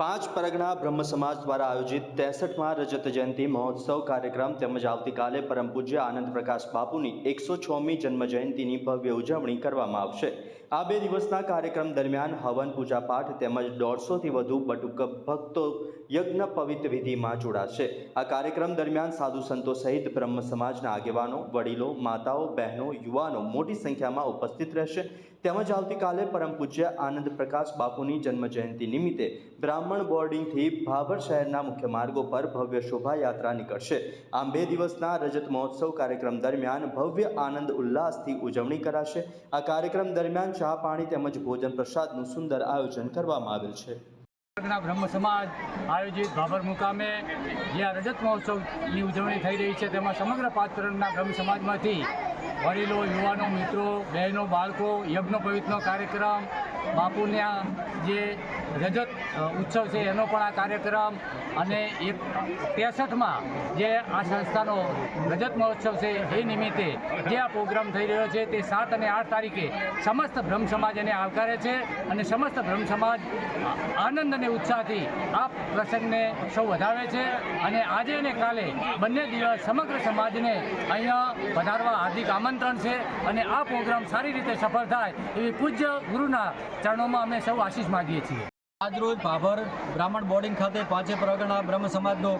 પાંચ પરગણા બ્રહ્મ સમાજ દ્વારા આયોજિત ત્રેસઠમાં રજત જયંતિ મહોત્સવ કાર્યક્રમ તેમજ આવતીકાલે પરમ પૂજ્ય આનંદ પ્રકાશ બાપુની એકસો છમી જન્મ જયંતિની ભવ્ય ઉજવણી કરવામાં આવશે. આ બે દિવસના કાર્યક્રમ દરમિયાન હવન પૂજાપાઠ તેમજ દોઢસોથી વધુ બટુક ભક્તો યજ્ઞ પવિત્ર વિધિમાં જોડાશે. આ કાર્યક્રમ દરમિયાન સાધુ સંતો સહિત બ્રહ્મ સમાજના આગેવાનો, વડીલો, માતાઓ, બહેનો, યુવાનો મોટી સંખ્યામાં ઉપસ્થિત રહેશે. તેમજ આવતીકાલે પરમ પૂજ્ય આનંદ પ્રકાશ બાપુની જન્મ જયંતિ નિમિત્તે બ્રાહ્મણ બોર્ડિંગથી ભાભર શહેરના મુખ્ય માર્ગો પર ભવ્ય શોભાયાત્રા નીકળશે. આમ બે દિવસના રજત મહોત્સવ કાર્યક્રમ દરમિયાન ભવ્ય આનંદ ઉલ્લાસથી ઉજવણી કરાશે. આ કાર્યક્રમ દરમિયાન ચા પાણી તેમજ ભોજન પ્રસાદનું સુંદર આયોજન કરવામાં આવેલ છે. બ્રહ્મ સમાજ આયોજિત ભાભર મુકામે જે આ રજત મહોત્સવની ઉજવણી થઈ રહી છે, તેમાં સમગ્ર પાત્રના બ્રહ્મ સમાજમાંથી વડીલો, યુવાનો, મિત્રો, બહેનો, બાળકો, યજ્ઞ, પવિત્રનો કાર્યક્રમ બાપુના જે રજત ઉત્સવ છે, એનો પણ આ કાર્યક્રમ અને એક ત્રેસઠમાં જે આ સંસ્થાનો રજત મહોત્સવ છે, એ નિમિત્તે જે આ પ્રોગ્રામ થઈ રહ્યો છે, તે સાત અને આઠ તારીખે સમસ્ત બ્રહ્મ સમાજ એને આવકારે છે અને સમસ્ત બ્રહ્મ સમાજ આનંદ અને ઉત્સાહથી આ પ્રસંગને સૌ વધાવે છે અને આજે અને કાલે બંને દિવસ સમગ્ર સમાજને અહીંયા વધારવા હાર્દિક આમંત્રણ છે અને આ પ્રોગ્રામ સારી રીતે સફળ થાય એવી પૂજ્ય ગુરુના ચરણોમાં અમે સૌ આશીષ માગીએ છીએ. આજરોજ ભાભર બ્રાહ્મણ બોર્ડિંગ ખાતે પાંચે પ્રગણા બ્રહ્મ સમાજનો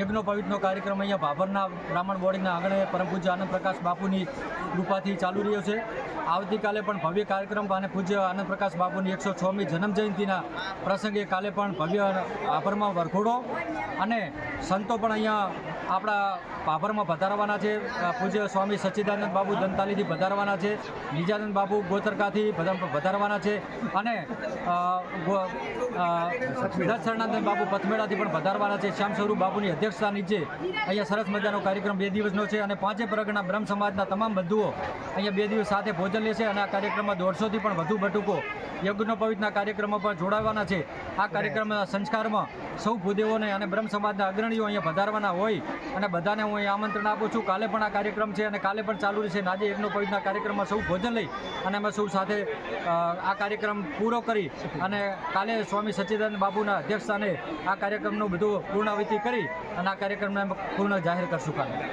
યજ્ઞ પવિત્રનો કાર્યક્રમ અહીંયા ભાભરના બ્રાહ્મણ બોર્ડિંગના આંગણે પરમ પૂજ્ય આનંદ પ્રકાશ બાપુની કૃપાથી ચાલુ રહ્યો છે. આવતીકાલે પણ ભવ્ય કાર્યક્રમ અને પૂજ્ય આનંદ પ્રકાશ બાપુની એકસો છમી જન્મ જયંતિના પ્રસંગે કાલે પણ ભવ્ય ભાભરમાં વરઘોડો અને સંતો પણ અહીંયા આપણા ભાભરમાં પધારવાના છે. પૂજ્ય સ્વામી સચ્ચિદાનંદ બાબુ દંતાલીથી પધારવાના છે. નિજાનંદ બાબુ ગોતરકાથી વધારવાના છે. અને દર્શનાનંદ બાબુ પથમેળાથી પણ વધારવાના છે. શ્યામ સ્વરૂપ બાબુની અધ્યક્ષતા નીચે. અહીંયા સરસ મજાનો કાર્યક્રમ બે દિવસનો છે અને પાંચે પરગણા બ્રહ્મ સમાજના તમામ બંધુઓ અહીંયા બે દિવસ સાથે ભોજન લેશે અને આ કાર્યક્રમમાં દોઢસોથી પણ વધુ બટુકો યજ્ઞ પવિત્રના કાર્યક્રમો પર જોડાવાના છે. આ કાર્યક્રમના સંસ્કારમાં સૌ ભૂદેવોને અને બ્રહ્મ સમાજના અગ્રણીઓ અહીંયા વધારવાના હોય અને બધાને હું અહીંયા આમંત્રણ આપું છું. કાલે પણ આ કાર્યક્રમ છે અને કાલે પણ ચાલુ રહેશે. આજે યજ્ઞોપવિતના કાર્યક્રમમાં સૌ ભોજન લઈ અને અમે સૌ સાથે આ કાર્યક્રમ પૂરો કરી અને કાલે સ્વામી સચ્ચિદાનંદ બાબુના અધ્યક્ષસ્થાને આ કાર્યક્રમનું બધું પૂર્ણાવૃત્તિ કરી અને આ કાર્યક્રમને પૂર્ણ જાહેર કરશું કાલે.